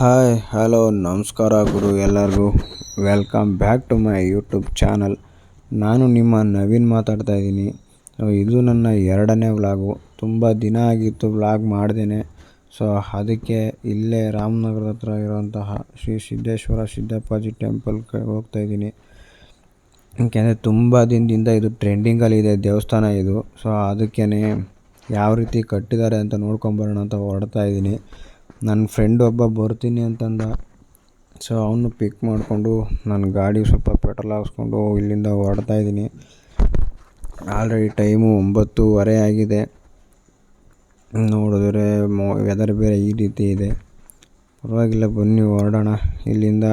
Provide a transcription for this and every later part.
Hi, hello, ನಮಸ್ಕಾರ ಗುರು ಎಲ್ಲರಿಗೂ. Welcome back to my YouTube channel. ನಾನು ನಿಮ್ಮ ನವೀನ್ ಮಾತಾಡ್ತಾ ಇದ್ದೀನಿ. ಇದು ನನ್ನ ಎರಡನೇ ವ್ಲಾಗು. ತುಂಬ ದಿನ ಆಗಿತ್ತು ವ್ಲಾಗ್ ಮಾಡ್ದೇನೆ. ಸೊ, ಅದಕ್ಕೆ ಇಲ್ಲೇ ರಾಮನಗರದ ಹತ್ರ ಇರುವಂತಹ ಶ್ರೀ ಸಿದ್ದೇಶ್ವರ ಸಿದ್ದಪ್ಪಾಜಿ ಟೆಂಪಲ್ಗೆ ಹೋಗ್ತಾ ಇದ್ದೀನಿ. ಯಾಕೆಂದರೆ ತುಂಬ ದಿನದಿಂದ ಇದು ಟ್ರೆಂಡಿಂಗಲ್ಲಿದೆ ದೇವಸ್ಥಾನ ಇದು. ಸೊ ಅದಕ್ಕೇ ಯಾವ ರೀತಿ ಕಟ್ಟಿದ್ದಾರೆ ಅಂತ ನೋಡ್ಕೊಂಬರೋಣ ಅಂತ ಹೊರಡ್ತಾ ಇದ್ದೀನಿ. ನನ್ನ ಫ್ರೆಂಡ್ ಒಬ್ಬ ಬರ್ತೀನಿ ಅಂತಂದ. ಸೊ ಅವನು ಪಿಕ್ ಮಾಡಿಕೊಂಡು ನನ್ನ ಗಾಡಿ ಸ್ವಲ್ಪ ಪೆಟ್ರೋಲ್ ಹಾಕ್ಸ್ಕೊಂಡು ಇಲ್ಲಿಂದ ಹೊರಡ್ತಾ ಇದ್ದೀನಿ. ಆಲ್ರೆಡಿ ಟೈಮು ಒಂಬತ್ತೂವರೆ ಆಗಿದೆ. ನೋಡಿದ್ರೆ ಮೊ ವೆದರ್ ಬೇರೆ ಈ ರೀತಿ ಇದೆ. ಪರವಾಗಿಲ್ಲ, ಬನ್ನಿ ಹೊರಡೋಣ. ಇಲ್ಲಿಂದ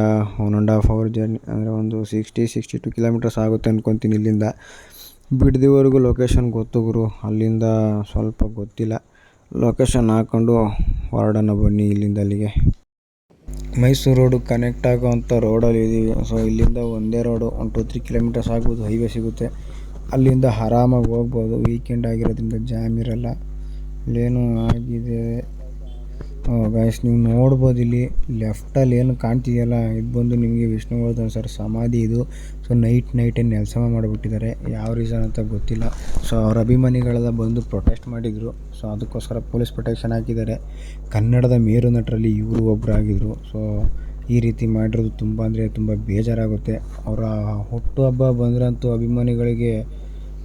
one and half hour journey ಅಂದರೆ ಒಂದು ಸಿಕ್ಸ್ಟಿ ಸಿಕ್ಸ್ಟಿ ಟು ಕಿಲೋಮೀಟರ್ಸ್ ಆಗುತ್ತೆ ಅಂದ್ಕೊತೀನಿ ಇಲ್ಲಿಂದ. ಬಿಡ್ದಿವರೆಗೂ ಲೊಕೇಶನ್ ಗೊತ್ತು ಗುರು, ಅಲ್ಲಿಂದ ಸ್ವಲ್ಪ ಗೊತ್ತಿಲ್ಲ. ಲೊಕೇಶನ್ ಹಾಕ್ಕೊಂಡು ಹೊರಡೋಣ ಬನ್ನಿ ಇಲ್ಲಿಂದ ಅಲ್ಲಿಗೆ. ಮೈಸೂರು ರೋಡು ಕನೆಕ್ಟ್ ಆಗೋವಂಥ ರೋಡಲ್ಲಿ ಇದ್ದೀವಿ ಸೊ ಇಲ್ಲಿಂದ ಒಂದೇ road one two three kilometres ಆಗ್ಬೋದು ಹೈವೇ ಸಿಗುತ್ತೆ. ಅಲ್ಲಿಂದ ಆರಾಮಾಗಿ ಹೋಗ್ಬೋದು. ವೀಕೆಂಡ್ ಆಗಿರೋದ್ರಿಂದ ಜಾಮ್ ಇರಲ್ಲ. ಇಲ್ಲೇನು ಆಗಿದೆ. ಗಾಯ್ಸ್ ನೀವು ನೋಡ್ಬೋದು ಇಲ್ಲಿ. ಲೆಫ್ಟಲ್ಲಿ ಏನು ಕಾಣ್ತಿದೆಯಲ್ಲ? ಇದು ಬಂದು ನಿಮಗೆ ವಿಷ್ಣುವರ್ಧನ್ ಸರ್ ಸಮಾಧಿ ಇದು. ಸೊ ನೈಟ್ ನೈಟೇ ನೆಲಸಮ ಮಾಡಿಬಿಟ್ಟಿದ್ದಾರೆ. ಯಾವ ರೀಸನ್ ಅಂತ ಗೊತ್ತಿಲ್ಲ. ಸೊ ಅವ್ರ ಅಭಿಮಾನಿಗಳೆಲ್ಲ ಬಂದು ಪ್ರೊಟೆಸ್ಟ್ ಮಾಡಿದರು. ಸೊ ಅದಕ್ಕೋಸ್ಕರ ಪೊಲೀಸ್ ಪ್ರೊಟೆಕ್ಷನ್ ಹಾಕಿದ್ದಾರೆ. ಕನ್ನಡದ ಮೇರು ನಟರಲ್ಲಿ ಇವರು ಒಬ್ಬರಾಗಿದ್ದರು ಸೊ ಈ ರೀತಿ ಮಾಡಿರೋದು ತುಂಬ ಅಂದರೆ ತುಂಬ ಬೇಜಾರಾಗುತ್ತೆ. ಅವರ ಹುಟ್ಟುಹಬ್ಬ ಬಂದ್ರಂತೂ ಅಭಿಮಾನಿಗಳಿಗೆ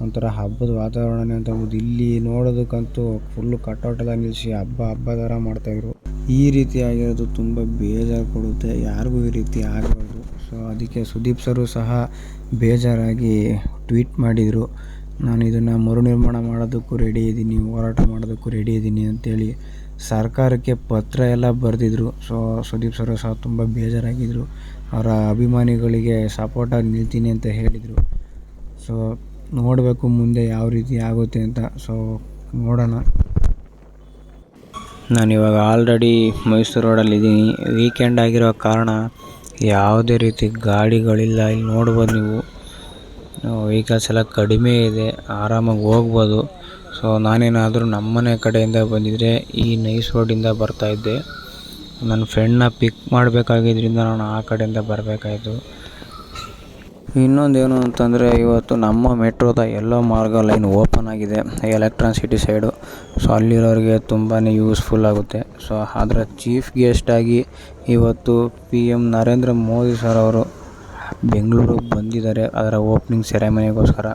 ಒಂಥರ ಹಬ್ಬದ ವಾತಾವರಣನೇ ಅಂತ ಹೇಳ್ಬೋದು. ಇಲ್ಲಿ ನೋಡೋದಕ್ಕಂತೂ ಫುಲ್ಲು ಕಟೌಟೆಲ್ಲ ನಿಲ್ಲಿಸಿ ಹಬ್ಬ ಹಬ್ಬ ಥರ ಮಾಡ್ತಾಯಿದ್ರು ಈ ರೀತಿ ಆಗಿರೋದು ತುಂಬ ಬೇಜಾರು ಕೊಡುತ್ತೆ. ಯಾರಿಗೂ ಈ ರೀತಿ ಆಗಬಾರ್ದು. ಸೊ ಅದಕ್ಕೆ ಸುದೀಪ್ ಸರು ಸಹ ಬೇಜಾರಾಗಿ ಟ್ವೀಟ್ ಮಾಡಿದರು. ನಾನು ಇದನ್ನು ಮರುನಿರ್ಮಾಣ ಮಾಡೋದಕ್ಕೂ ರೆಡಿ ಇದ್ದೀನಿ, ಹೋರಾಟ ಮಾಡೋದಕ್ಕೂ ರೆಡಿ ಇದ್ದೀನಿ ಅಂತೇಳಿ ಸರ್ಕಾರಕ್ಕೆ ಪತ್ರ ಎಲ್ಲ ಬರೆದಿದ್ರು. ಸೊ ಸುದೀಪ್ ಸರ್ ಸಹ ತುಂಬ ಬೇಜಾರಾಗಿದ್ದರು ಅವರ ಅಭಿಮಾನಿಗಳಿಗೆ ಸಪೋರ್ಟಾಗಿ ನಿಲ್ತೀನಿ ಅಂತ ಹೇಳಿದರು. ಸೊ ನೋಡಬೇಕು ಮುಂದೆ ಯಾವ ರೀತಿ ಆಗುತ್ತೆ ಅಂತ. ಸೊ ನೋಡೋಣ. ನಾನಿವಾಗ ಆಲ್ರೆಡಿ ಮೈಸೂರು ರೋಡಲ್ಲಿ ಇದ್ದೀನಿ. ವೀಕೆಂಡ್ ಆಗಿರೋ ಕಾರಣ ಯಾವುದೇ ರೀತಿ ಗಾಡಿಗಳಿಲ್ಲ. ಇಲ್ಲಿ ನೋಡ್ಬೋದು ನೀವು. ವೆಹಿಕಲ್ಸ್ ಎಲ್ಲ ಕಡಿಮೆ ಇದೆ. ಆರಾಮಾಗಿ ಹೋಗ್ಬೋದು. ಸೊ ನಾನೇನಾದರೂ ನಮ್ಮನೆ ಕಡೆಯಿಂದ ಬಂದಿದ್ದರೆ ಈ ನೈಸ್ ರೋಡಿಂದ ಬರ್ತಾಯಿದ್ದೆ ನನ್ನ ಫ್ರೆಂಡ್ನ ಪಿಕ್ ಮಾಡಬೇಕಾಗಿದ್ದರಿಂದ ನಾನು ಆ ಕಡೆಯಿಂದ ಬರಬೇಕಾಯ್ತು. ಇನ್ನೊಂದೇನು ಅಂತಂದರೆ ಇವತ್ತು ನಮ್ಮ ಮೆಟ್ರೋದ ಎಲ್ಲೋ ಮಾರ್ಗ ಲೈನ್ ಓಪನ್ ಆಗಿದೆ, ಎಲೆಕ್ಟ್ರಾನ್ ಸಿಟಿ ಸೈಡು. ಸೊ ಅಲ್ಲಿರೋರಿಗೆ ತುಂಬಾ ಯೂಸ್ಫುಲ್ ಆಗುತ್ತೆ. ಸೊ ಅದರ ಚೀಫ್ ಗೆಸ್ಟಾಗಿ ಇವತ್ತು P M Narendra Modi sir ಅವರು ಬೆಂಗಳೂರಿಗೆ ಬಂದಿದ್ದಾರೆ ಅದರ ಓಪನಿಂಗ್ ಸೆರೆಮನಿಗೋಸ್ಕರ.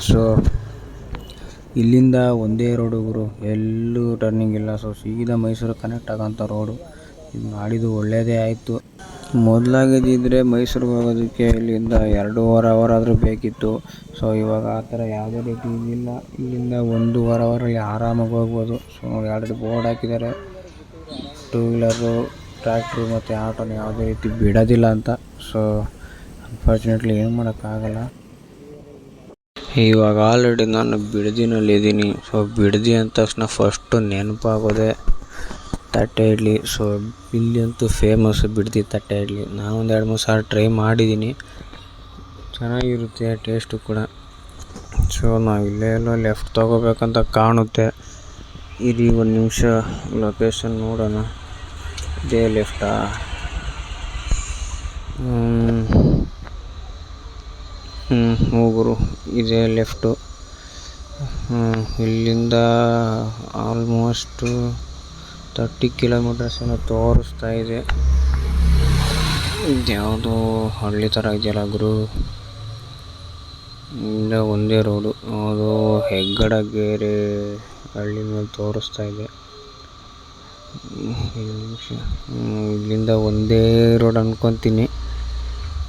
ಸೊ ಇಲ್ಲಿಂದ ಒಂದೇ ರೋಡ್ ಗುರು, ಎಲ್ಲೂ ಟರ್ನಿಂಗ್ ಇಲ್ಲ. ಸೊ ಸೀದಾ ಮೈಸೂರು ಕನೆಕ್ಟ್ ಆಗೋಂಥ ರೋಡು. ಇದು ಮಾಡಿದ್ದು ಒಳ್ಳೆಯದೇ ಆಯಿತು. ಮೊದಲಾಗಿದ್ದಿದ್ರೆ ಮೈಸೂರಿಗೆ ಹೋಗೋದಕ್ಕೆ ಇಲ್ಲಿಂದ ಎರಡೂವರೆ ಅವರ್ ಆದರೂ ಬೇಕಿತ್ತು. ಸೊ ಇವಾಗ ಆ ಥರ ಯಾವುದೇ ರೀತಿ ಇದಿಲ್ಲ ಇಲ್ಲಿಂದ ಒಂದೂವರೆ ಅವರಲ್ಲಿ ಆರಾಮಾಗಿ ಹೋಗ್ಬೋದು. ಸೊ ಎರಡು ಬೋರ್ಡ್ ಹಾಕಿದ್ದಾರೆ. ಟೂ ವೀಲರು ಟ್ರ್ಯಾಕ್ಟ್ರು ಮತ್ತು ಆಟೋನ ಯಾವುದೇ ರೀತಿ ಬಿಡೋದಿಲ್ಲ ಅಂತ. ಸೊ ಅನ್ಫಾರ್ಚುನೇಟ್ಲಿ ಏನು ಮಾಡೋಕ್ಕಾಗಲ್ಲ. ಇವಾಗ ಆಲ್ರೆಡಿ ನಾನು ಬಿಡದಿನಲ್ಲಿದ್ದೀನಿ. ಸೊ ಬಿಡದಿ ಅಂದ ತಕ್ಷಣ ಫಸ್ಟು ನೆನಪಾಗೋದೆ ತಟ್ಟೆ ಇಡ್ಲಿ. ಸೊ ಇಲ್ಲಿ ಅಂತೂ ಫೇಮಸ್ ಬಿಡ್ತಿ ತಟ್ಟೆ ಇಡ್ಲಿ. ನಾನು ಒಂದು ಎರಡು ಮೂರು ಸಾರಿ ಟ್ರೈ ಮಾಡಿದ್ದೀನಿ ಚೆನ್ನಾಗಿರುತ್ತೆ ಟೇಸ್ಟು ಕೂಡ. ಸೊ ನಾವು ಇಲ್ಲೇ ಎಲ್ಲೋ ಲೆಫ್ಟ್ ತೊಗೋಬೇಕಂತ ಕಾಣುತ್ತೆ. ಇಲ್ಲಿ ಒಂದು ನಿಮಿಷ ಲೊಕೇಶನ್ ನೋಡೋಣ. ಇದೇ ಲೆಫ್ಟಾ ಹ್ಞೂ ಹೋಗುರು ಇದೇ ಲೆಫ್ಟು ಇಲ್ಲಿಂದ ಆಲ್ಮೋಸ್ಟು ತರ್ಟಿ ಕಿಲೋಮೀಟರ್ಸ್ ಏನೋ ತೋರಿಸ್ತಾ ಇದೆ. ಇದ್ಯಾವುದೋ ಹಳ್ಳಿ ಥರ ಇದೆಯಲ್ಲ ಗುರು? ಇಂದ ಒಂದೇ ರೋಡು ಅದು ಹೆಗ್ಗಡಗೆರೆ ಹಳ್ಳಿ ಮೇಲೆ ತೋರಿಸ್ತಾ ಇದೆ. ಇಲ್ಲಿಂದ ಒಂದೇ ರೋಡ್ ಅನ್ಕೊತೀನಿ.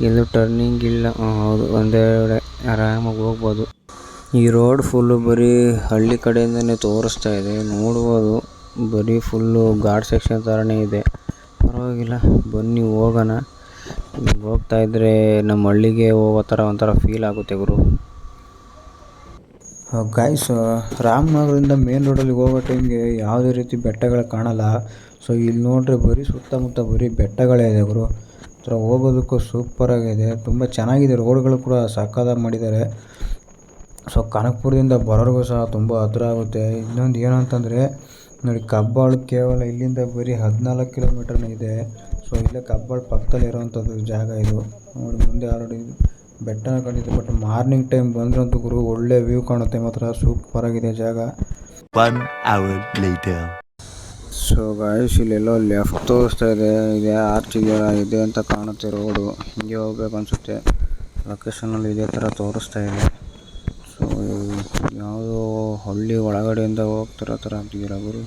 ಎಲ್ಲೂ ಟರ್ನಿಂಗ್ ಇಲ್ಲ. ಹೌದು, ಒಂದೇ ರೋಡೆ ಆರಾಮಾಗಿ ಹೋಗ್ಬೋದು. ಈ ರೋಡ್ ಫುಲ್ಲು ಬರೀ ಹಳ್ಳಿ ಕಡೆಯಿಂದನೇ ತೋರಿಸ್ತಾ ಇದೆ. ನೋಡ್ಬೋದು. ಬರೀ ಫುಲ್ಲು ಘಾಟ್ ಸೆಕ್ಷನ್ ಥರನೇ ಇದೆ. ಪರವಾಗಿಲ್ಲ, ಬನ್ನಿ ಹೋಗೋಣ. ಹೋಗ್ತಾ ಇದ್ದರೆ ನಮ್ಮ ಹಳ್ಳಿಗೆ ಹೋಗೋ ಥರ ಒಂಥರ ಫೀಲ್ ಆಗುತ್ತೆ ಗುರು. ಗಾಯ್ಸ್ ರಾಮನಗರದಿಂದ ಮೇನ್ ರೋಡಲ್ಲಿ ಹೋಗೋ ಟೈಮ್ಗೆ ಯಾವುದೇ ರೀತಿ ಬೆಟ್ಟಗಳು ಕಾಣಲ್ಲ. ಸೊ ಇಲ್ಲಿ ನೋಡ್ರಿ ಬರೀ ಸುತ್ತಮುತ್ತ ಬರೀ ಬೆಟ್ಟಗಳೇ ಇದೆ ಗುರು. ಥರ ಹೋಗೋದಕ್ಕೂ ಸೂಪರಾಗಿದೆ ತುಂಬ ಚೆನ್ನಾಗಿದೆ. ರೋಡ್ಗಳು ಕೂಡ ಸಕ್ಕತ್ತಾಗಿ ಮಾಡಿದ್ದಾರೆ. ಸೊ ಕನಕಪುರದಿಂದ ಬರೋರಿಗೂ ಸಹ ತುಂಬ ಹತ್ರ ಆಗುತ್ತೆ. ಇನ್ನೊಂದು ಏನು ಅಂತಂದರೆ ನೋಡಿ ಕಬ್ಬಾಳು ಕೇವಲ ಇಲ್ಲಿಂದ ಬರೀ ಹದಿನಾಲ್ಕು ಕಿಲೋಮೀಟರ್ ಇದೆ. ಸೊ ಇಲ್ಲೇ ಕಬ್ಬಾಳು ಪಕ್ಕದಲ್ಲಿ ಇರೋವಂಥದ್ದು ಜಾಗ ಇದು. ನೋಡಿ ಮುಂದೆ ಆಲ್ರೆಡಿ ಬೆಟ್ಟ ಕಂಡಿದೆ ಬಟ್ ಮಾರ್ನಿಂಗ್ ಟೈಮ್ ಬಂದ್ರಂತೂ ಗುರು ಒಳ್ಳೆ ವ್ಯೂ ಕಾಣುತ್ತೆ ಮಾತ್ರ. ಸೂಪರ್ ಆಗಿದೆ ಜಾಗ. One hour later so guys ಇಲ್ಲೆಲ್ಲೋ left ತೋರಿಸ್ತಾ ಇದೆ. ಇದೆ ಆರ್ಚ್ ಇದೆಯಲ್ಲ ಇದೆ ಅಂತ ಕಾಣುತ್ತೆ ರೋಡು ಹಿಂಗೆ ಹೋಗ್ಬೇಕು ಅನಿಸುತ್ತೆ. ಲೊಕೇಶನಲ್ಲಿ ಇದೇ ಥರ ತೋರಿಸ್ತಾ ಇದೆ. ಸೊ ಯಾವುದೋ ಹಳ್ಳಿ ಒಳಗಡೆಯಿಂದ ಹೋಗ್ತಿರೋ ಥರ ಆಗ್ತಿದ್ದೀರ ಗುರು.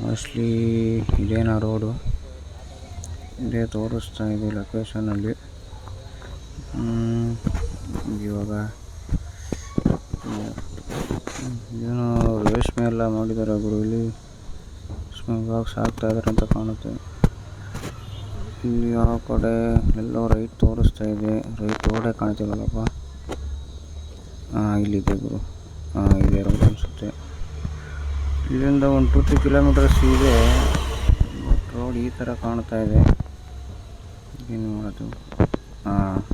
ಮೋಸ್ಟ್ಲಿ ಇದೇನಾ ರೋಡು ಇದೇ ತೋರಿಸ್ತಾ ಇದೆ ಲೊಕೇಶನಲ್ಲಿ ಇವಾಗ ಏನೋ ರೇಷ್ಮೆ ಎಲ್ಲ ಮಾಡಿದ್ದಾರೆ ಗುರು ಇಲ್ಲಿ. ಬಾಕ್ಸ್ ಹಾಕ್ತಾ ಇದಾರೆ ಅಂತ ಕಾಣುತ್ತೆ. ಇಲ್ಲಿ ಯಾವ ಕಡೆ ಎಲ್ಲೋ ರೈಟ್ ತೋರಿಸ್ತಾ ಇದೆ. ರೈಟ್ ರೋಡೇ ಕಾಣ್ತಿಲ್ಲಪ್ಪ ಹಾಂ, ಇಲ್ಲಿದೆ ಗುರು. ಇದೆ ರೋಡ್ ಅನಿಸುತ್ತೆ. ಇಲ್ಲಿಂದ ಒಂದು ಟು ತ್ರೀ ಕಿಲೋಮೀಟರ್ಸ್ ಇದೆ ರೋಡ್ ಈ ಥರ ಕಾಣ್ತಾ ಇದೆ. ಏನು ಮಾಡೋದು? ಹಾಂ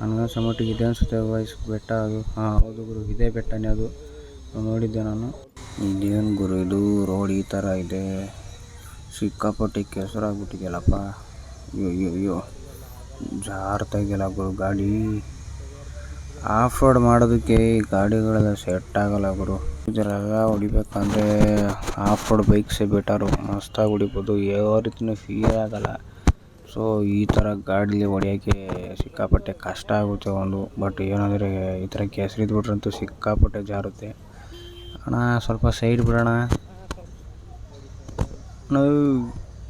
ನನಗನ್ಸೋ ಮಟ್ಟಿಗೆ ಇದೆ ಅನಿಸುತ್ತೆ ವಾಯ್ಸ್ ಬೆಟ್ಟ ಅದು. ಹಾಂ ಹೌದು ಗುರು, ಇದೇ ಬೆಟ್ಟನೇ ಅದು. ನೋಡಿದ್ದೆ ನಾನು. ಇದೇನು ಗುರು ಇದು? ರೋಡ್ ಈ ಥರ ಇದೆ. ಸಿಕ್ಕಾಪಟ್ಟೆ ಕೆಸರಾಗ್ಬಿಟ್ಟಿದೆಯಲ್ಲಪ್ಪ. ಅಯ್ಯೋ ಅಯ್ಯೋ ಅಯ್ಯೋ ಜಾರ್ತಾ ಇದೆಯಲ್ಲ ಗುರು ಗಾಡಿ ಆಫ್ ರೋಡ್ ಮಾಡೋದಕ್ಕೆ ಈ ಗಾಡಿಗಳೆಲ್ಲ ಸೆಟ್ ಆಗಲ್ಲ ಗುರು. ಇದರೆಲ್ಲ ಹೊಡಿಬೇಕಂದ್ರೆ ಆಫ್ ರೋಡ್ ಬೈಕ್ಸೇ ಬೆಟರು ಮಸ್ತಾಗಿ ಹೊಡಿಬೋದು. ಯಾವ ರೀತಿಯೂ ಫೀಲ್ ಆಗಲ್ಲ. ಸೊ ಈ ಥರ ಗಾಡಿಲಿ ಹೊಡಿಯೋಕ್ಕೆ ಸಿಕ್ಕಾಪಟ್ಟೆ ಕಷ್ಟ ಆಗುತ್ತೆ ಒಂದು. ಬಟ್ ಏನಂದರೆ ಈ ಥರ ಕೆಸರಿದ್ಬಿಟ್ರಂತೂ ಸಿಕ್ಕಾಪಟ್ಟೆ ಜಾರುತ್ತೆ. ಅಣ್ಣ, ಸ್ವಲ್ಪ ಸೈಡ್ ಬಿಡೋಣ.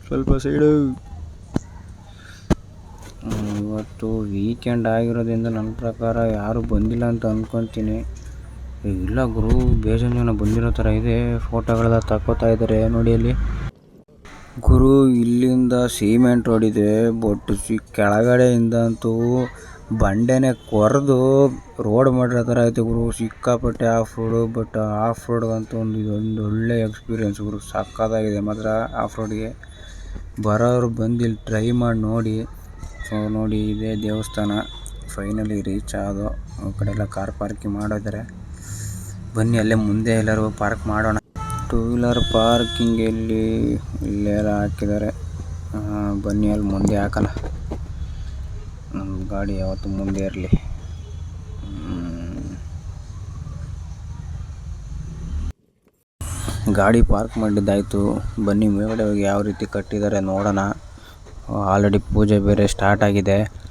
ಸ್ವಲ್ಪ ಸೈಡು ಇವತ್ತು ವೀಕೆಂಡ್ ಆಗಿರೋದ್ರಿಂದ ನನ್ನ ಪ್ರಕಾರ ಯಾರೂ ಬಂದಿಲ್ಲ ಅಂತ ಅಂದ್ಕೊತೀನಿ ಇಲ್ಲ ಗುರು ಬೇಜಾನ್ ಜನ ಬಂದಿರೋ ಥರ ಇದೆ. ಫೋಟೋಗಳೆಲ್ಲ ತಕ್ಕೋತಾ ಇದ್ದಾರೆ ನೋಡಿ ಅಲ್ಲಿ. ಗುರು, ಇಲ್ಲಿಂದ ಸಿಮೆಂಟ್ ರೋಡ್ ಇದೆ. ಬಟ್ ಕೆಳಗಡೆಯಿಂದ ಅಂತೂ ಬಂಡೆನೇ ಕೊರೆದು ರೋಡ್ ಮಾಡಿರೋ ಥರ ಐತೆ ಗುರು. ಸಿಕ್ಕಾಪಟ್ಟೆ ಆಫ್ ರೋಡು ಬಟ್ ಆಫ್ ರೋಡ್ಗಂತೂ ಒಂದು ಇದೊಂದು ಒಳ್ಳೆ ಎಕ್ಸ್ಪೀರಿಯೆನ್ಸ್ ಗುರು. ಸಕ್ಕತ್ತಾಗಿದೆ ಮಾತ್ರ ಆಫ್ ರೋಡ್ಗೆ ಬರೋರು ಬಂದು ಇಲ್ಲಿ ಟ್ರೈ ಮಾಡಿ ನೋಡಿ. ಸೊ ನೋಡಿ ಇದೇ ದೇವಸ್ಥಾನ. ಫೈನಲಿ ರೀಚ್ ಆದೋ ಆ ಕಡೆ ಎಲ್ಲ ಕಾರ್ ಪಾರ್ಕಿಂಗ್ ಮಾಡಿದರೆ. ಬನ್ನಿ, ಅಲ್ಲೇ ಮುಂದೆ ಎಲ್ಲರೂ ಪಾರ್ಕ್ ಮಾಡೋಣ. ಟೂ ವೀಲರ್ ಪಾರ್ಕಿಂಗ್ ಇಲ್ಲಿ ಇಲ್ಲೆಲ್ಲ ಹಾಕಿದ್ದಾರೆ ಬನ್ನಿ, ಅಲ್ಲಿ ಮುಂದೆ ಹಾಕಲ್ಲ. ನಮ್ಮ ಗಾಡಿ ಯಾವತ್ತು ಮುಂದೆ ಇರಲಿ. ಗಾಡಿ ಪಾರ್ಕ್ ಮಾಡಿದ್ದಾಯಿತು. ಬನ್ನಿ, ಮೇಲ್ಗಡೆ ಹೋಗಿ ಯಾವ ರೀತಿ ಕಟ್ಟಿದ್ದಾರೆ ನೋಡೋಣ. ಆಲ್ರೆಡಿ ಪೂಜೆ ಬೇರೆ ಸ್ಟಾರ್ಟ್ ಆಗಿದೆ.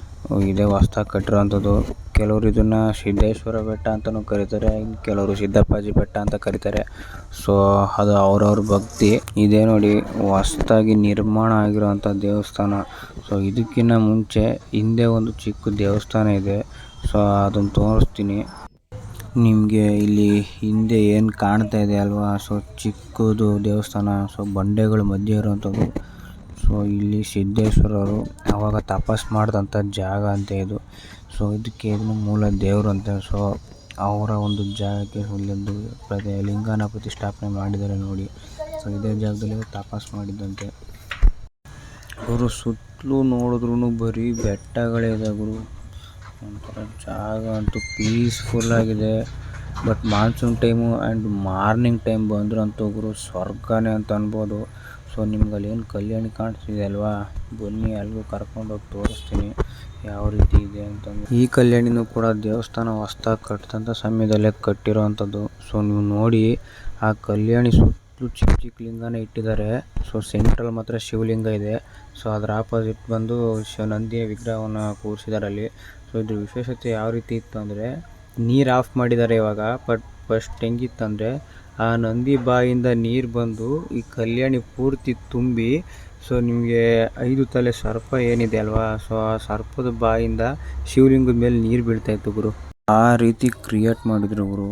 ಇದೇ ಹೊಸ್ದಾಗಿ ಕಟ್ಟಿರೋವಂಥದ್ದು ಕೆಲವರು ಇದನ್ನು ಸಿದ್ದೇಶ್ವರ ಬೆಟ್ಟ ಅಂತಲೂ ಕರೀತಾರೆ ಇನ್ನು ಕೆಲವರು ಸಿದ್ದಪ್ಪಾಜಿ ಬೆಟ್ಟ ಅಂತ ಕರೀತಾರೆ. ಸೊ ಅದು ಅವ್ರವ್ರ ಭಕ್ತಿ. ಇದೇ ನೋಡಿ, ಹೊಸ್ದಾಗಿ ನಿರ್ಮಾಣ ಆಗಿರೋವಂಥ ದೇವಸ್ಥಾನ. ಸೊ ಇದಕ್ಕಿಂತ ಮುಂಚೆ ಹಿಂದೆ ಒಂದು ಚಿಕ್ಕ ದೇವಸ್ಥಾನ ಇದೆ. ಸೊ ಅದನ್ನು ತೋರಿಸ್ತೀನಿ. ನಿಮಗೆ ಇಲ್ಲಿ ಹಿಂದೆ ಏನು ಕಾಣ್ತಾ ಇದೆ ಅಲ್ವಾ? ಸೊ ಚಿಕ್ಕದು ದೇವಸ್ಥಾನ. ಸೊ ಬಂಡೆಗಳ ಮಧ್ಯೆ ಇರುವಂಥದ್ದು ಸೊ ಇಲ್ಲಿ ಸಿದ್ದೇಶ್ವರರು ಆವಾಗ ತಪಸ್ ಮಾಡಿದಂಥ ಜಾಗ ಅಂತ ಇದು. ಸೊ ಇದಕ್ಕೆ ಮೂಲ ದೇವರು ಅಂತ. ಸೊ ಅವರ ಒಂದು ಜಾಗಕ್ಕೆ ಇಲ್ಲೊಂದು ಪ್ರತಿ ಲಿಂಗನ ಪ್ರತಿಷ್ಠಾಪನೆ ಮಾಡಿದ್ದಾರೆ ನೋಡಿ. ಸೊ ಇದೇ ಜಾಗದಲ್ಲಿ ತಪಸ್ ಮಾಡಿದ್ದಂತೆ. ಗುರು ಸುತ್ತಲೂ ನೋಡಿದ್ರೂ ಬರೀ ಬೆಟ್ಟಗಳೇ ಇದೆ ಗುರು. ಒಂಥರ ಜಾಗ ಅಂತೂ ಪೀಸ್ಫುಲ್ ಆಗಿದೆ. But monsoon time and morning time ಬಂದರೂ ಅಂತೂ ಗುರು ಸ್ವರ್ಗನೇ ಅಂತ ಅನ್ಬೋದು. ಸೊ ನಿಮ್ಗೆ ಏನು ಕಲ್ಯಾಣಿ ಕಾಣಿಸ್ತಿದೆ ಅಲ್ವಾ? ಬನ್ನಿ ಅಲ್ಲಿಗೂ ಕರ್ಕೊಂಡೋಗಿ ತೋರಿಸ್ತೀನಿ ಯಾವ ರೀತಿ ಇದೆ ಅಂತಂದು ಈ ಕಲ್ಯಾಣಿನೂ ಕೂಡ ದೇವಸ್ಥಾನ ಹೊಸ್ದಾಗಿ ಕಟ್ಟಿದಂಥ ಸಮಯದಲ್ಲೇ ಕಟ್ಟಿರೋವಂಥದ್ದು ಸೊ, ನೀವು ನೋಡಿ, ಆ ಕಲ್ಯಾಣಿ ಸುತ್ತಲೂ ಚಿಕ್ಕ ಚಿಕ್ಕ ಲಿಂಗನೇ ಇಟ್ಟಿದ್ದಾರೆ. ಸೊ, ಸೆಂಟ್ರಲ್ ಮಾತ್ರ ಶಿವಲಿಂಗ ಇದೆ. ಸೊ, ಅದರ ಆಪೋಸಿಟ್ ಬಂದು ಶಿವ ನಂದಿಯ ವಿಗ್ರಹವನ್ನು ಕೂರಿಸಿದ್ದಾರೆ ಅಲ್ಲಿ. ಸೊ, ಇದ್ರ ವಿಶೇಷತೆ ಯಾವ ರೀತಿ ಇತ್ತು ಅಂದರೆ ನೀರು ಆಫ್ ಮಾಡಿದ್ದಾರೆ ಇವಾಗ. ಬಟ್, ಫಸ್ಟ್ ಹೆಂಗಿತ್ತಂದರೆ ಆ ನಂದಿ ಬಾಯಿಂದ ನೀರು ಬಂದು ಈ ಕಲ್ಯಾಣಿ ಪೂರ್ತಿ ತುಂಬಿ ಸೊ ನಿಮಗೆ ಐದು ತಲೆ ಸರ್ಪ ಏನಿದೆ ಅಲ್ವಾ? ಸೊ ಆ ಸರ್ಪದ ಬಾಯಿಂದ ಶಿವಲಿಂಗದ ಮೇಲೆ ನೀರು ಬೀಳ್ತಾ ಇತ್ತು ಗುರು. ಆ ರೀತಿ ಕ್ರಿಯೇಟ್ ಮಾಡಿದ್ರು ಗುರು.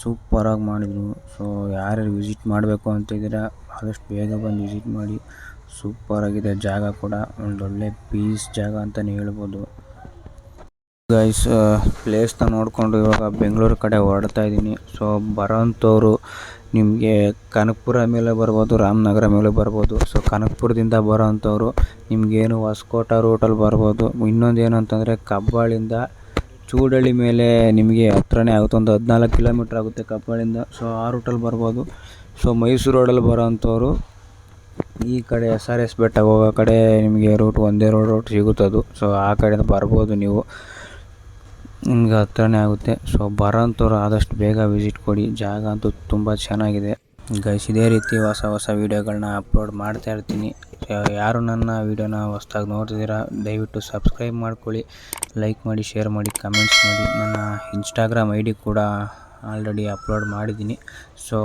ಸೂಪರಾಗಿ ಮಾಡಿದರು. ಸೊ ಯಾರ್ಯಾರು ವಿಸಿಟ್ ಮಾಡಬೇಕು ಅಂತ ಇದ್ದೀರಾ, ಆದಷ್ಟು ಬೇಗ ಬಂದು ವಿಸಿಟ್ ಮಾಡಿ. ಸೂಪರಾಗಿದೆ ಜಾಗ ಕೂಡ. ಒಂದೊಳ್ಳೆ ಪೀಸ್ ಜಾಗ ಅಂತಲೇ ಹೇಳ್ಬೋದು. ಗೈಸ್ ಪ್ಲೇಸ್ನ ನೋಡಿಕೊಂಡು ಇವಾಗ ಬೆಂಗಳೂರು ಕಡೆ ಹೊರಡ್ತಾ ಇದ್ದೀನಿ. ಸೊ ಬರೋಂಥವ್ರು ನಿಮಗೆ ಕನಕಪುರ ಮೇಲೆ ಬರ್ಬೋದು ರಾಮನಗರ ಮೇಲೆ ಬರ್ಬೋದು. ಸೊ ಕನಕಪುರದಿಂದ ಬರೋಂಥವ್ರು ನಿಮಗೇನು ಹೊಸಕೋಟ ರೂಟಲ್ಲಿ ಬರ್ಬೋದು. ಇನ್ನೊಂದು ಏನು ಅಂತಂದರೆ ಕಬ್ಬಾಳಿಂದ ಚೂಡಳ್ಳಿ ಮೇಲೆ ನಿಮಗೆ ಹತ್ರನೇ ಆಗುತ್ತೆ, ಒಂದು ಹದಿನಾಲ್ಕು ಕಿಲೋಮೀಟ್ರ್ ಆಗುತ್ತೆ ಕಬ್ಬಾಳಿಂದ. ಸೊ ಆ ರೂಟಲ್ಲಿ ಬರ್ಬೋದು. ಸೊ ಮೈಸೂರು ರೋಡಲ್ಲಿ ಬರೋಂಥವ್ರು ಈ ಕಡೆ ಎಸ್ ಆರ್ ಎಸ್ ಬೆಟ್ಟ ಹೋಗೋ ಕಡೆ ನಿಮಗೆ ರೂಟ್ ಒಂದೇ ರೋಡ್ ರೂಟ್ ಸಿಗುತ್ತದು. ಸೊ ಆ ಕಡೆಯಿಂದ ಬರ್ಬೋದು ನೀವು. ನಿಮ್ಗೆ ಹತ್ರನೇ ಆಗುತ್ತೆ. ಸೊ ಬರೋಂಥವ್ರು ಆದಷ್ಟು ಬೇಗ ವಿಸಿಟ್ ಕೊಡಿ. ಜಾಗ ಅಂತೂ ತುಂಬ ಚೆನ್ನಾಗಿದೆ. ಗೈಸ್ ಇದೇ ರೀತಿ ಹೊಸ ಹೊಸ ವೀಡಿಯೋಗಳನ್ನ ಅಪ್ಲೋಡ್ ಮಾಡ್ತಾ ಇರ್ತೀನಿ. ಯಾರು ನನ್ನ ವೀಡಿಯೋನ ಹೊಸ್ದಾಗಿ ನೋಡ್ತಿದ್ದೀರಾ, ದಯವಿಟ್ಟು ಸಬ್ಸ್ಕ್ರೈಬ್ ಮಾಡ್ಕೊಳ್ಳಿ. ಲೈಕ್ ಮಾಡಿ ಶೇರ್ ಮಾಡಿ ಕಮೆಂಟ್ಸ್ ಮಾಡಿ. ನನ್ನ ಇನ್ಸ್ಟಾಗ್ರಾಮ್ ಐ ಡಿ ಕೂಡ ಆಲ್ರೆಡಿ ಅಪ್ಲೋಡ್ ಮಾಡಿದ್ದೀನಿ. ಸೊ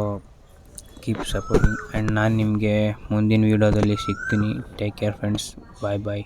ಕೀಪ್ ಸಪೋರ್ಟಿಂಗ್ ಆ್ಯಂಡ್ ನಾನು ನಿಮಗೆ ಮುಂದಿನ ವೀಡಿಯೋದಲ್ಲಿ ಸಿಗ್ತೀನಿ. Take care friends bye bye